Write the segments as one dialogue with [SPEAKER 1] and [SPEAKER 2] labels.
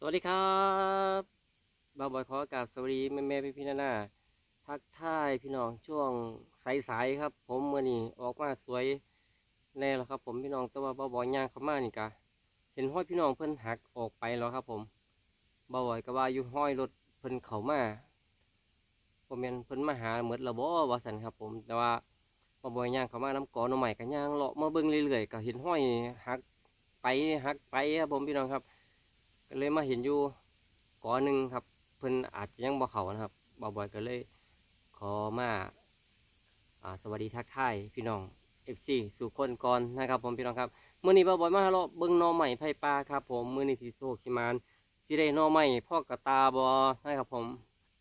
[SPEAKER 1] สวัสดีครับบ่าวบอยขอโอกาสสวัสดีแม่แม่พี่พี่ๆนานาทักทายพี่น้องช่วงสายๆครับ ผมมื่อนี้ออกมาสวยแน่แล้วครับ ผมพี่น้องแต่ว่าบ่าวบอยย่างเข้ามานี่กะเห็นห้อยพี่น้องเพิ่นหักออกไปแล้วครับ ผมบ่าวบอยก็ว่าอยู่ห้อยรถเพิ่นเข้ามาผมเนเพิ่นมาหาเหมือนระบอว่าสันครับ ผมแต่ว่าบ่าวบอยย่างเข้ามาน้ำกอน่อใหม่กันย่างเลาะมาเบิ่งเรื่อยๆก็เห็นห้อยหักไปหักไปครับผมพี่น้องครับ ก็เลยมาเห็นอยู่กอหนึ่งครับ เพิ่นอาจจะยังบ่เขานะครับบ่าวบอยก็เลยขอมาอ่าสวัสดีทักทายพี่น้อง FC สู่คนก่อนนะครับผมพี่น้องครับมื้อนี้บ่าวบอยมาเลาะเบิ่งน่อใหม่ไผ่ปลาครับ ผมมื้อนี้สิโศกสิมานสิได้น่อใหม่พ่อกระตาบ่นะครับผม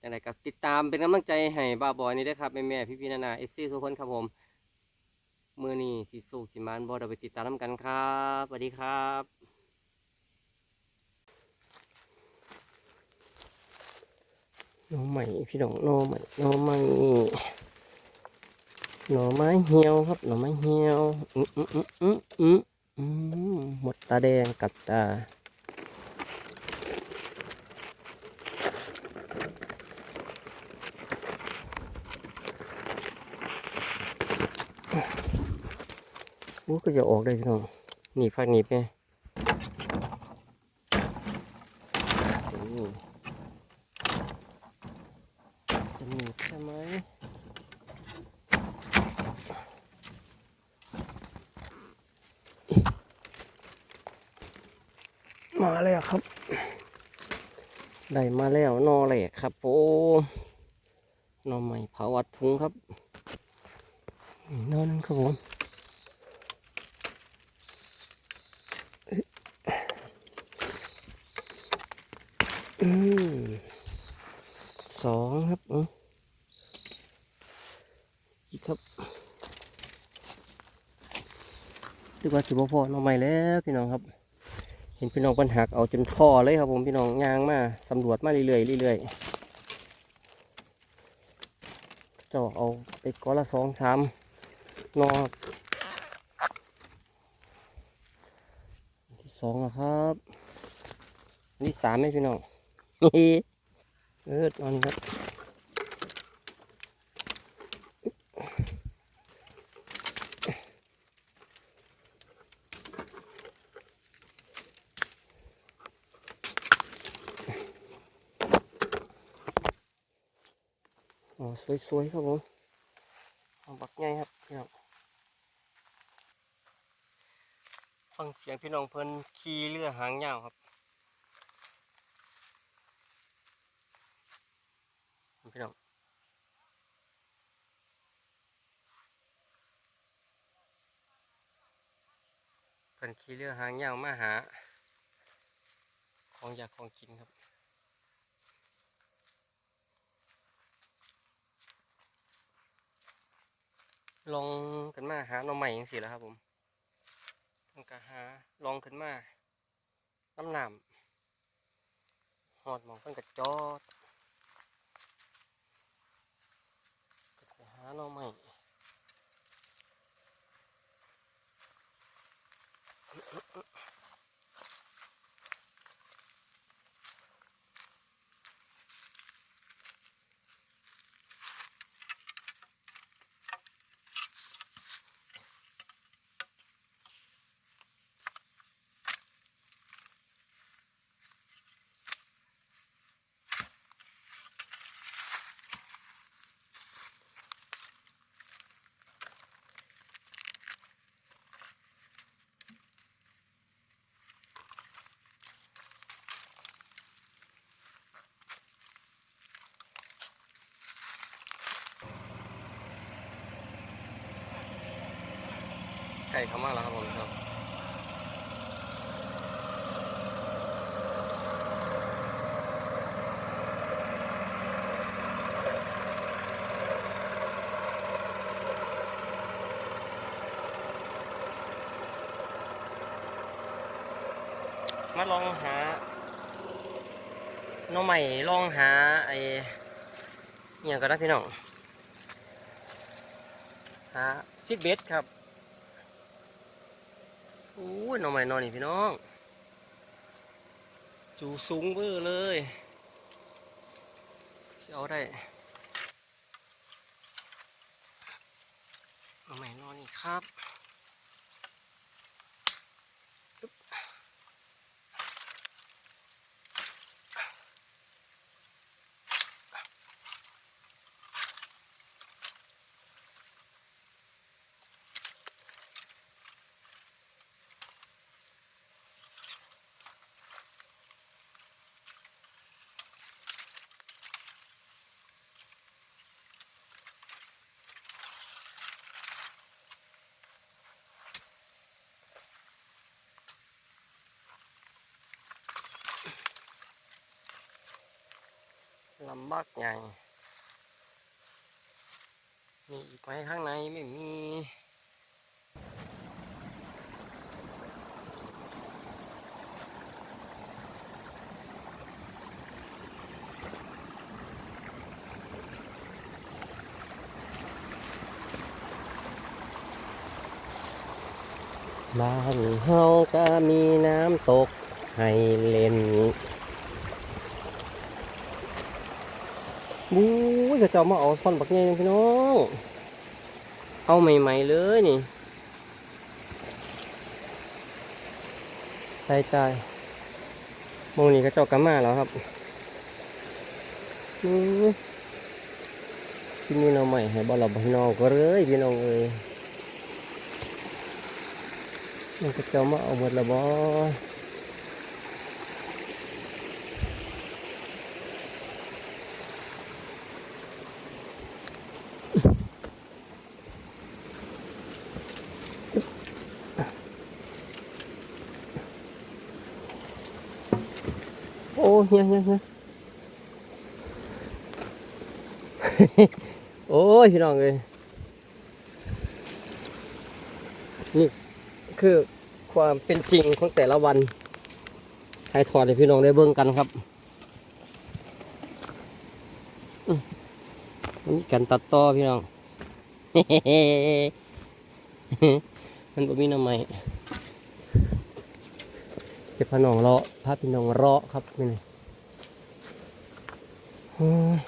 [SPEAKER 1] จังไดก็ติดตามเป็นกำลังใจให้บ่าวบอยนี่เด้ครับแม่ๆพี่ๆนานา FC ทุกคนครับผมมื้อนี้สิโศกสิมานบ่เดี๋ยวไปติดตามนํกันครับสวัสดีครับ น่อใหม่พี่น้องน่อใหม่น่อใหม่หน่อไม้เหี่ยวครับหน่อไม้เหี่ยวอืมอืมอืมอืมอืมหมดตาแดงกับตาโอ้ก็จะออกได้พี่น้องหนีบพักหนีบไงนี่ จะ หนีบใช่ไหมมาแล้วครับ ได้มาแล้วนอแหลกครับโอ้นอใหม่เผาวัดทุงครับนอนึงครับผมอืมสองครับอืมอีกครับ ดีกว่าสิบพอน้องใหม่แล้วพี่น้องครับ เห็นพี่น้องปัญหักเอาจนท่อเลยครับผมพี่น้องยางมาสำรวจมาเรื่อยๆเรื่อยๆจ้าเอาไปก้อนละสองสามนอนที่สองแล้วครับนที่สามไหมพี่น้องนี่เออนอนครับ สวยๆครับผมบักใหญ่ครับพี่น้องฟังเสียงพี่น้องเพิ่นขี่เรือหางยาวครับพี่น้องเพิ่นขี่เรือหางยาวมาหา ของอยากของกินครับ ลองขึ้นมาหาหน่อใหม่ยังสิแล้วครับผมมันก็หาลองขึ้นมาน้ำหนามหอดมองเพิ่นกระจอดไปหาหน่อใหม่ ก่เข้ามาแล้วครับผมครับมาลองหาน้องใหม่ลองหาไอ้อหย่างก็ได้พี่น้องหาซิดเบสครับ อู้ยหน้อนใหม่นอนนี่พี่น้อง จูสูงเบอร์เลยสิเอาได้นอนใหม่นอนนี่ครับำบากใหญ่ มีอีกไหมข้างในไม่มีบ้านเฮาก็มีน้ำตกให้เล่น บู๊ยก็จะเอามาเอาซ่อนบักเงี้ยพี่น้องเอาใหม่ๆเลยนี่ใส่ใจโมงนี้ก็เจ้ากำมาแล้วครับที่นี่เราใหม่ให้บอลเราพี่น้องก็เลยพี่น้องเอ้ยมันก็จะมาเอาหมดและบ่โอ้ เฮียเฮียเฮียโอ้ยพี่น้องเลยนี่คือความเป็นจริงของแต่ละวันให้ถอดให้พี่น้องได้เบิ่งกันครับอื้อมีการตัดต่อพี่น้อง มันบ่มีน้ำใหม่เก็บพน้องเลาะพาพี่น้องเลาะครับนี่ นี่โอ้ย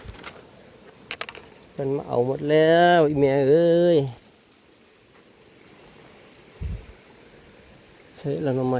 [SPEAKER 1] เป็นมาเอาหมดแล้วอีเมียเอ้ยใช้แล้วหน้ำใหม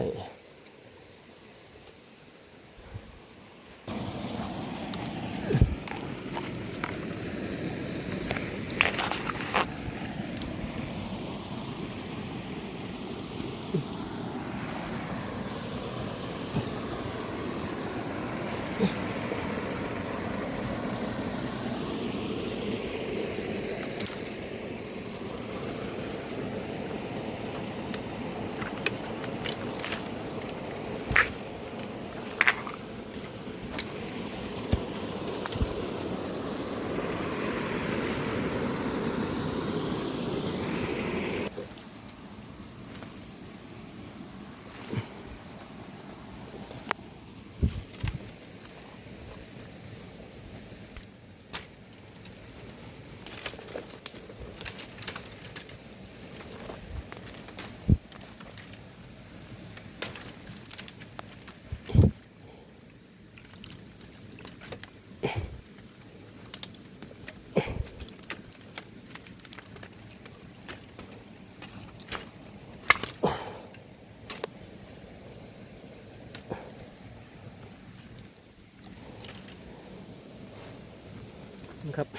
[SPEAKER 1] ครับ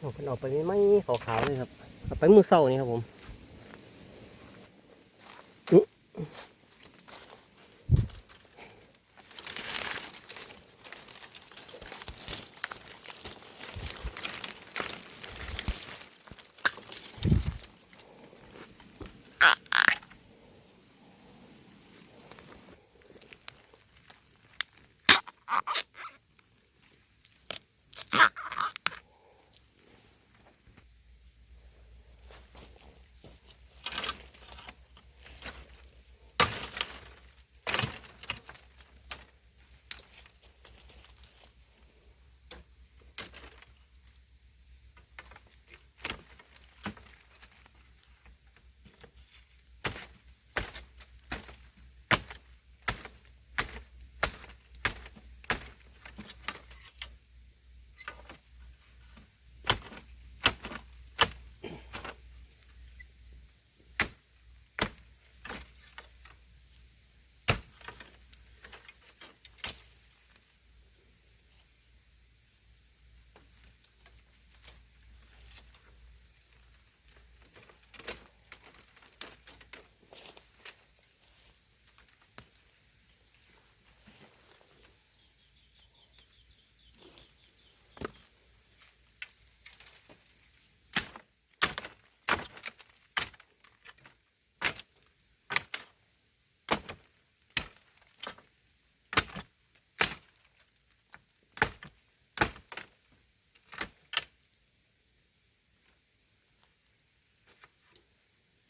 [SPEAKER 1] อาเป็นออกไปไม่ไม่ขาวๆเลยครับไปมือเศร้านี่ครับผม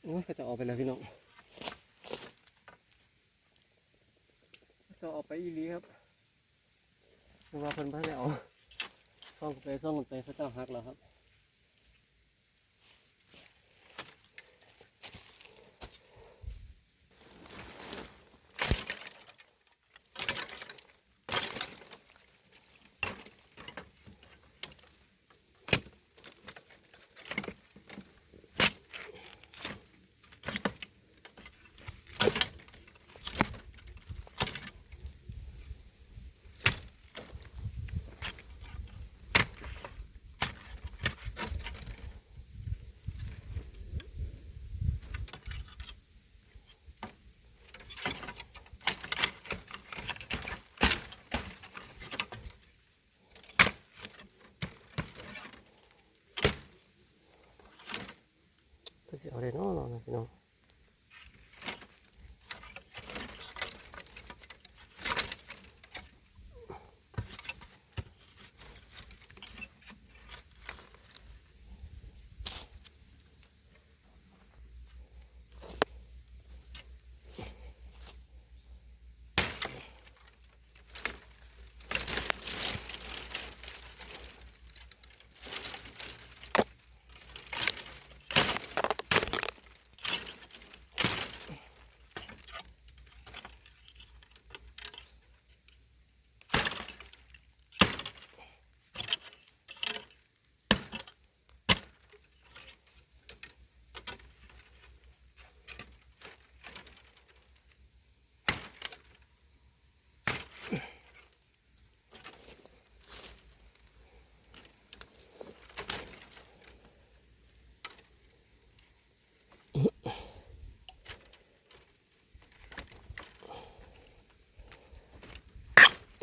[SPEAKER 1] โอ้ยก็จะออกไปแล้วพี่น้องจะออกไปอีหลีครับเพราะว่าเพิ่นบ้านเอาซ่องไปซ่องไปเขาเจ้าหักแล้วครับ ก็สิเอาได้เนาะเ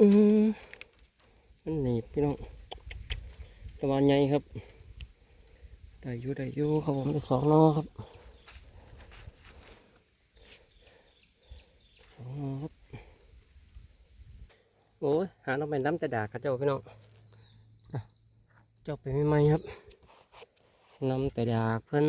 [SPEAKER 1] อืมมันหนีบพี่น้องตะวันใหญ่ครับ ได้อยู่ได้อยู่ครับผมได้สองนอครับสองนอครับ โอ้ยหาเราไปน้ำจะด่าเข้าเจ้าพี่น้องเจ้าไปไม่ไหมครับน้ำแต่ดาเพิ่น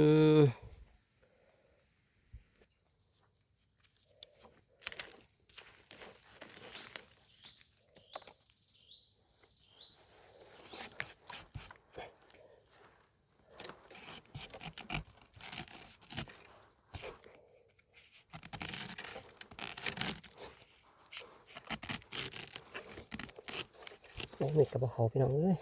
[SPEAKER 1] โอ้ยกับบ่เขาพี่น้องเอ้ย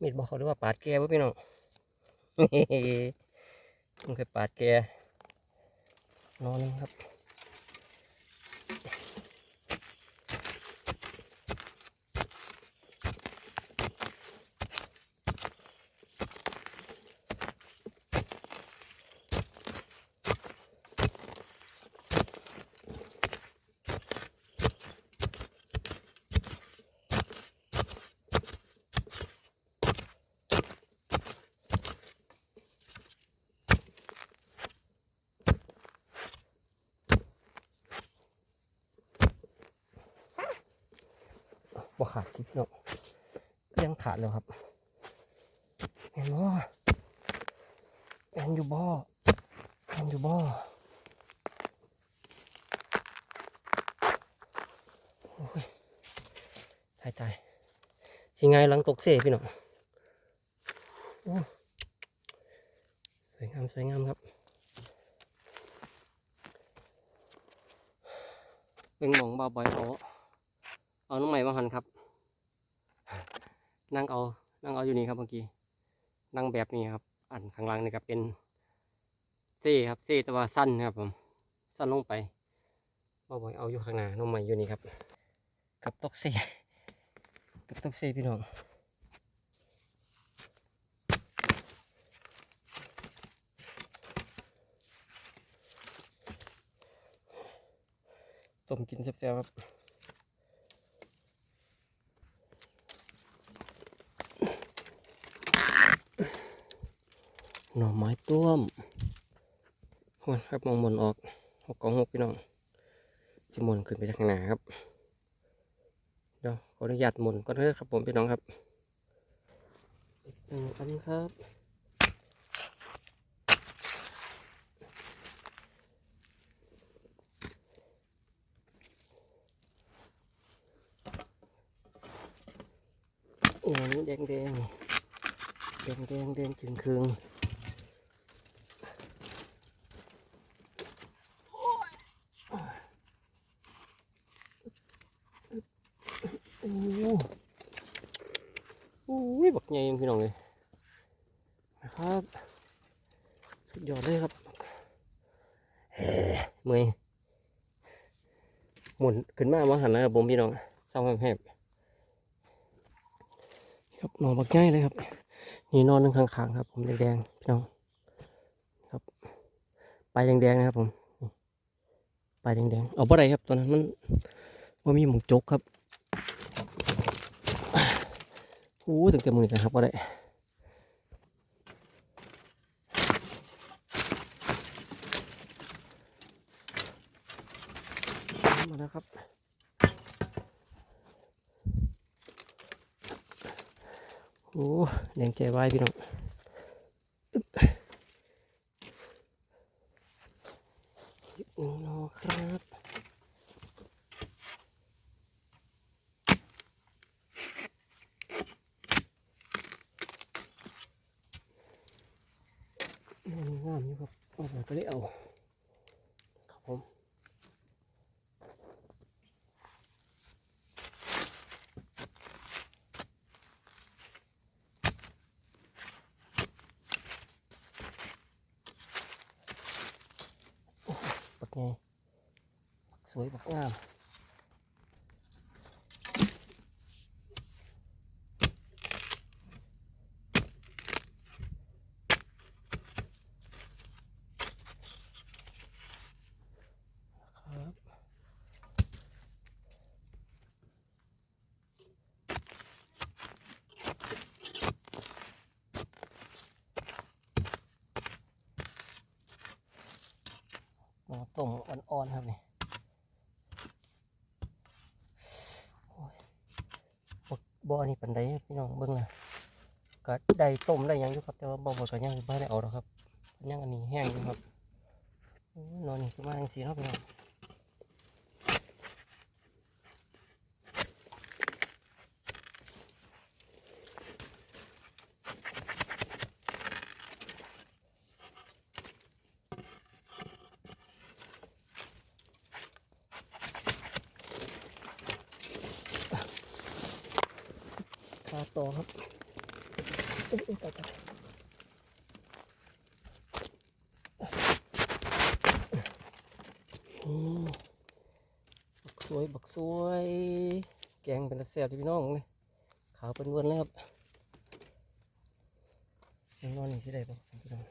[SPEAKER 1] มีดบ่เขาหรือว่าปาดแกบ่พี่น้องมันคือปาดแกนอนนึงครับ บ่ขาดที่พี่น้องยังขาดแล้วครับแมนบ่แมนอยู่บ่แมนอยู่บ่โอ้ยตายตายสิไงหลังตกเสพี่น้องโอ้สวยงามสวยงามครับเป็นหมองบ่าบอยเขา เอาน้องใหม่มาหันครับ นั่งเอา นั่งเอาอยู่นี่ครับเมื่อกี้ นั่งแบบนี้ครับ อันข้างล่างนี่ครับเป็นเซ่ครับเซ่แต่ว่าสั้นครับผมสั้นลงไปบ่บ่อยเอาอยู่ข้างหน้าน้องใหม่อยู่นี่ครับ กับตกเซ่กับตกเซ่พี่น้องต้มกินแซ่บๆครับ หน่อไม้ต้วมหวนครับมองมนออกหกกองหกพี่น้องจิมนขึ้นไปจากข้างหนาครับเดี๋ยวขออนุญาตมนก็เถอะครับผมพี่น้องครับหนึ่งอันครับอย่างนี้แดงแดงแดงแดงแดงจึงคืงโอ้โหโอ้ยบักใหญ่ยั งพี่น้องเลยนะครับ สุดยอดเลยครับเมื่อยหมุนขึ้นมามาหันนะครับผมพี่น้องเศร้าแหบครับนอนบักใหญ่เลยครับนี่นอนนึงข้างๆครับ ผมแดงๆพี่น้องครับไปแดงๆนะครับผมนี่ปแดงๆเอาบ่ได้ครับตัวนั้นมันว่ามีหมูจกครับโอ้ถึงเต็มือกันครับบ่ได้มาแล้วครับโอ้แดงใจไว้พี่น้องอึ๊บอีกหนึ่งนอครับมันงามอยู่ครับเอาไปก็ได้เอาครับผมบักไงบัก สวยบักงามครับหมูต้มอ่อนๆครับนี่โอ้ย บ่อนี่ปันไดพี่น้องเบิ้งนะก็ได้ต้มได้ยังอยู่ครับแต่ว่าบ่หมดก็ยังบ่ได้เอาหรอกครับยังอันนี้แห้งอยู่ครับนอนนี่คือมาจังสีเนาะพี่น้อง คาต่อครับอุ๊ยอุ๊ยตายตายอืมบักสวย บักสวย แกงเป็นตะเสีย บพี่น้องเลยขาวเป็นวนเลยครับยังนอนนี่ที่ใดบ่พี่น้อง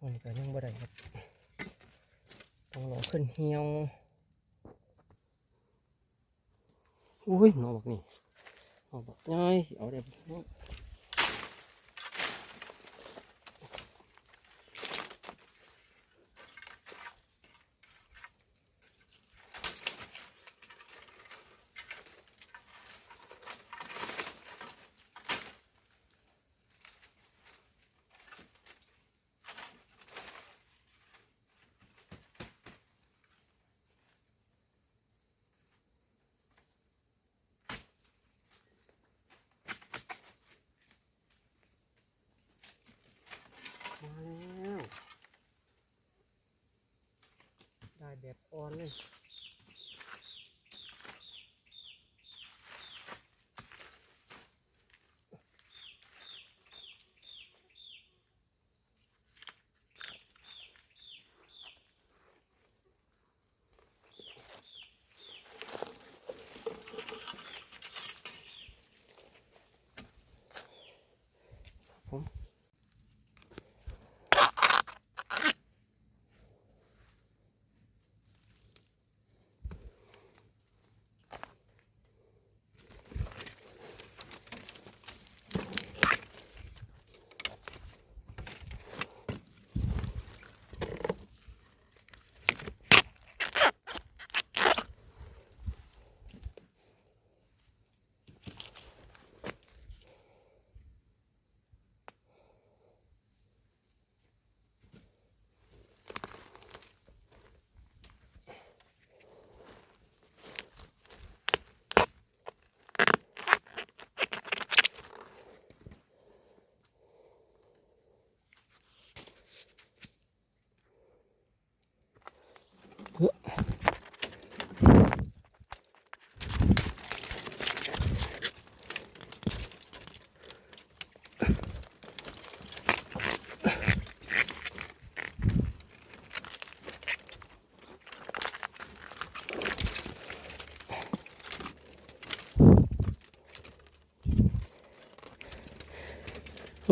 [SPEAKER 1] วันนี้ก็ยังบ่ได้ครับต้องรอขึ้นเหี่ยวอุ้ยนองบอกนี่นองบอกง่ายเอาได้ แบบอ่อนเลย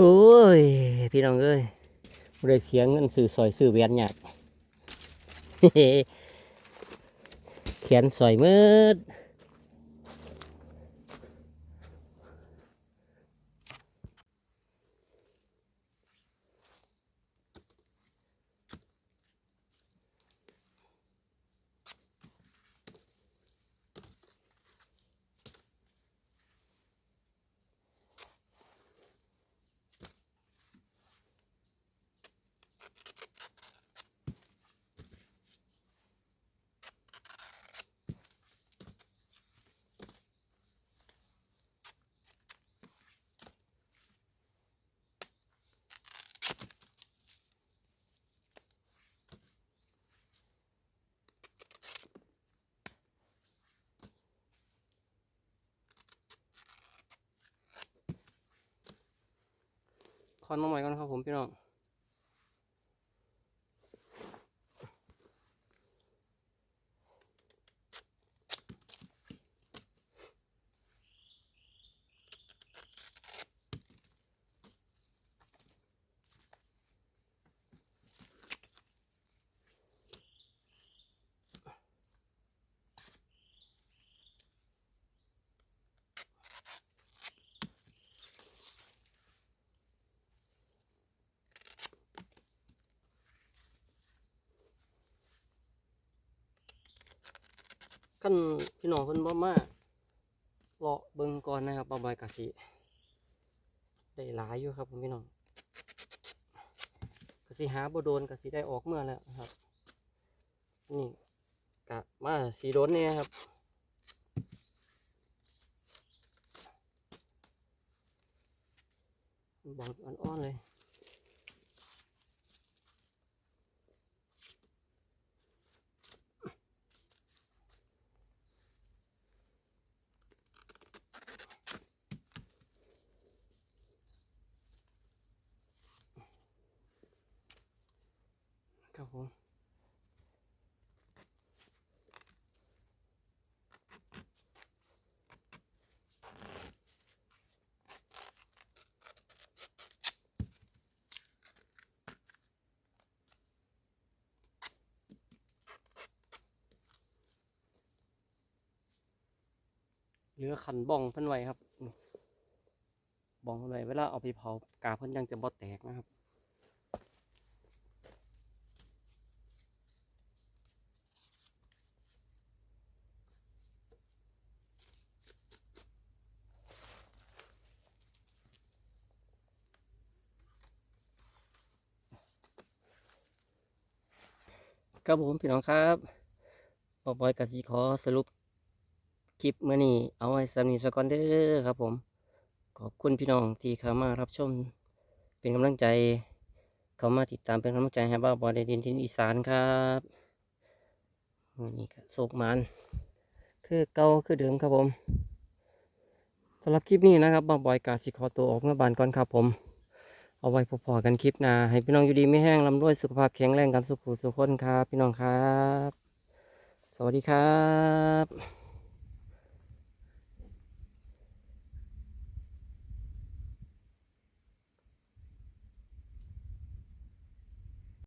[SPEAKER 1] โอ้ย พี่น้องเอ้ยบ่ได้เสียงเงินสื่อสอยสื่อเวียนหยากเขียนสอยมืด คอนมาใหม่ก่อนครับผมพี่น้อง ขั้นพี่น้องเพิ่นบ่มาเลาะเบิ่งก่อนนะครับบ่บ่อยกะสิได้หลายอยู่ครับผมพี่น้องกะสิหาบ่โดนกะสิได้ออกเมื่อแล้วครับ นี่กะมาสีโดนเนี่ยครับบองอ่อนๆเลย ครับผมเหลือขันบ้องเพิ่นไว้ครับบ้องเพิ่นไว้เวลาเอาไปเผากาเพิ่นยังจะบ่แตกนะครับ ครับผมพี่น้องครับบอบอยกสิขอสรุปคลิปเมื่อนี้เอาไว้สำนีสกอนเดอร์ครับผม ขอบคุณพี่น้องที่เข้ามารับชม เป็นกำลังใจ เข้ามาติดตามเป็นกำลังใจให้บ้าบอยในดินทินอีสานครับมื่อนี้ก็โศกมันคือเก่าคือเดิมครับผมสำหรับคลิปนี้นะครับบ้าบอยกาสิขอตัวออกเมื่อบานก่อนครับผม เอาไว้พอๆกันคลิปหน้าให้พี่น้องอยู่ดีไม่แห้งลำรวยสุขภาพแข็งแรงกันสุขุสุขคนครับ พี่น้องครับ สวัสดีครับ